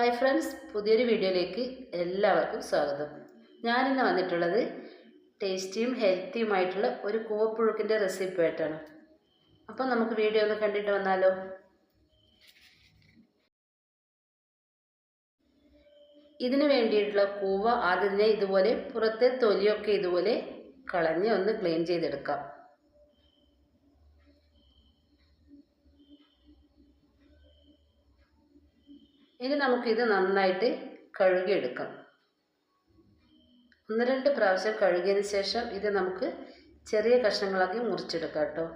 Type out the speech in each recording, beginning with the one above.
Hi friends പുതിയൊരു വീഡിയോയിലേക്ക് എല്ലാവർക്കും സ്വാഗതം. ഞാനിന്ന് വന്നിട്ടുള്ളത് ടേസ്റ്റിയും ഹെൽത്തിയുമായിട്ടുള്ള ഒരു കൂവപ്പുഴുക്കിന്റെ റെസിപ്പി ആയിട്ടാണ് അപ്പം നമുക്ക് വീഡിയോ ഒന്ന് കണ്ടിട്ട് വന്നാലോ? ഇതിന് വേണ്ടിയിട്ടുള്ള കൂവ ആദ്യം ഇതുപോലെ പുറത്തെ തൊലിയൊക്കെ ഇതുപോലെ കളഞ്ഞ് ഒന്ന് ക്ലീൻ ചെയ്തെടുക്കാം. ഇനി നമുക്കിത് നന്നായിട്ട് കഴുകിയെടുക്കാം. ഒന്ന് രണ്ട് പ്രാവശ്യം കഴുകിയതിന് ശേഷം ഇത് നമുക്ക് ചെറിയ കഷ്ണങ്ങളാക്കി മുറിച്ചെടുക്കാം കേട്ടോ.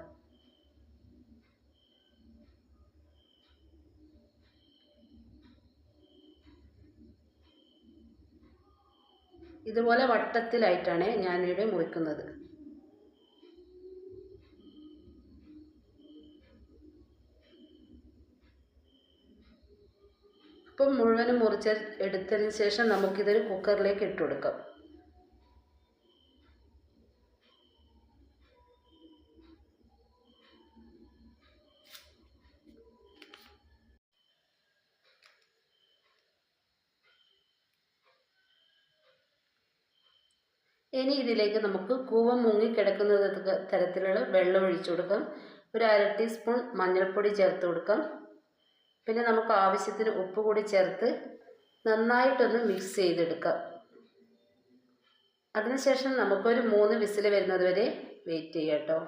ഇതുപോലെ വട്ടത്തിലായിട്ടാണ് ഞാനിവിടെ മുറിക്കുന്നത്. അപ്പം മുഴുവനും മുറിച്ച് എടുത്തതിന് ശേഷം നമുക്കിതൊരു കുക്കറിലേക്ക് ഇട്ട് കൊടുക്കാം. ഇനി ഇതിലേക്ക് നമുക്ക് കൂവ മുങ്ങി കിടക്കുന്ന തരത്തിലുള്ള വെള്ളം ഒഴിച്ചു കൊടുക്കാം. ഒരു അര ടീസ്പൂൺ മഞ്ഞൾപ്പൊടി ചേർത്ത് കൊടുക്കാം. പിന്നെ നമുക്ക് ആവശ്യത്തിന് ഉപ്പ് കൂടി ചേർത്ത് നന്നായിട്ടൊന്ന് മിക്സ് ചെയ്തെടുക്കാം. അതിനുശേഷം നമുക്കൊരു മൂന്ന് വിസിൽ വരുന്നത് വരെ വെയിറ്റ് ചെയ്യാം കേട്ടോ.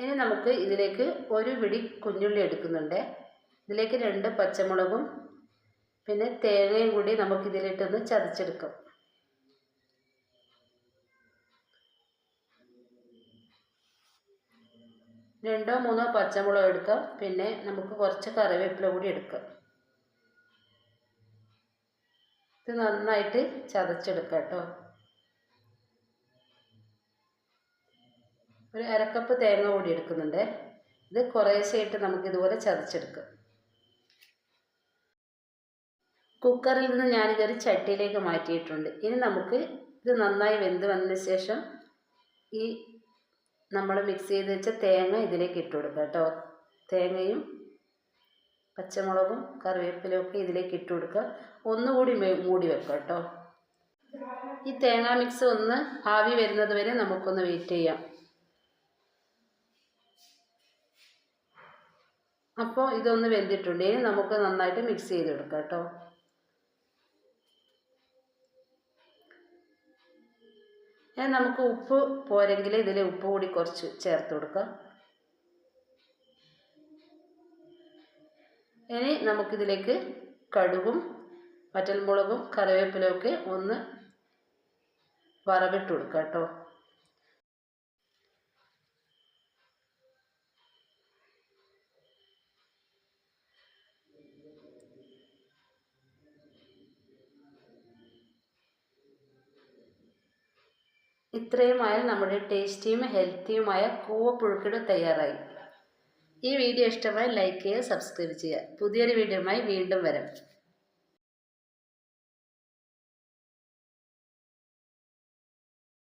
ഇനി നമുക്ക് ഇതിലേക്ക് ഒരു പിടി കുഞ്ഞുള്ളി എടുക്കുന്നുണ്ട്. ഇതിലേക്ക് രണ്ട് പച്ചമുളകും പിന്നെ തേങ്ങയും കൂടി നമുക്കിതിലിട്ടൊന്ന് ചതച്ചെടുക്കാം. രണ്ടോ മൂന്നോ പച്ചമുളക് എടുക്കാം. പിന്നെ നമുക്ക് കുറച്ച് കറിവേപ്പില കൂടി എടുക്കാം. ഇത് നന്നായിട്ട് ചതച്ചെടുക്കാം കേട്ടോ. ഒരു അരക്കപ്പ് തേങ്ങ കൂടി എടുക്കുന്നുണ്ട്. ഇത് കുറേശ്ശായിട്ട് നമുക്ക് ഇതുപോലെ ചതച്ചെടുക്കാം. കുക്കറിൽ നിന്ന് ഞാനിതൊരു ചട്ടിയിലേക്ക് മാറ്റിയിട്ടുണ്ട്. ഇനി നമുക്ക് ഇത് നന്നായി വെന്ത് വന്നതിന് ശേഷം ഈ നമ്മൾ മിക്സ് ചെയ്ത് വെച്ച തേങ്ങ ഇതിലേക്ക് ഇട്ട് കൊടുക്കുക കേട്ടോ. തേങ്ങയും പച്ചമുളകും കറിവേപ്പിലയും ഒക്കെ ഇതിലേക്ക് ഇട്ട് കൊടുക്കുക. ഒന്നുകൂടി മൂടി വെക്കുക കേട്ടോ. ഈ തേങ്ങ മിക്സ് ഒന്ന് ആവി വരുന്നത് വരെ നമുക്കൊന്ന് വെയിറ്റ് ചെയ്യാം. അപ്പോൾ ഇതൊന്ന് വെന്തിട്ടുണ്ട്. ഇനി നമുക്ക് നന്നായിട്ട് മിക്സ് ചെയ്തെടുക്കാം കേട്ടോ. നമുക്ക് ഉപ്പ് പോരെങ്കിൽ ഇതിൽ ഉപ്പ് കൂടി കുറച്ച് ചേർത്ത് കൊടുക്കാം. ഇനി നമുക്കിതിലേക്ക് കടുകും വറ്റൽമുളകും കറിവേപ്പിലൊക്കെ ഒന്ന് വറവിട്ട് കൊടുക്കാം കേട്ടോ. ഇത്രയുമായാൽ നമ്മുടെ ടേസ്റ്റിയും ഹെൽത്തിയുമായ കൂവ പുഴുക്കിട് തയ്യാറായി. ഈ വീഡിയോ ഇഷ്ടമായി ലൈക്ക് ചെയ്യുക സബ്സ്ക്രൈബ് ചെയ്യുക. പുതിയൊരു വീഡിയോയുമായി വീണ്ടും വരാം.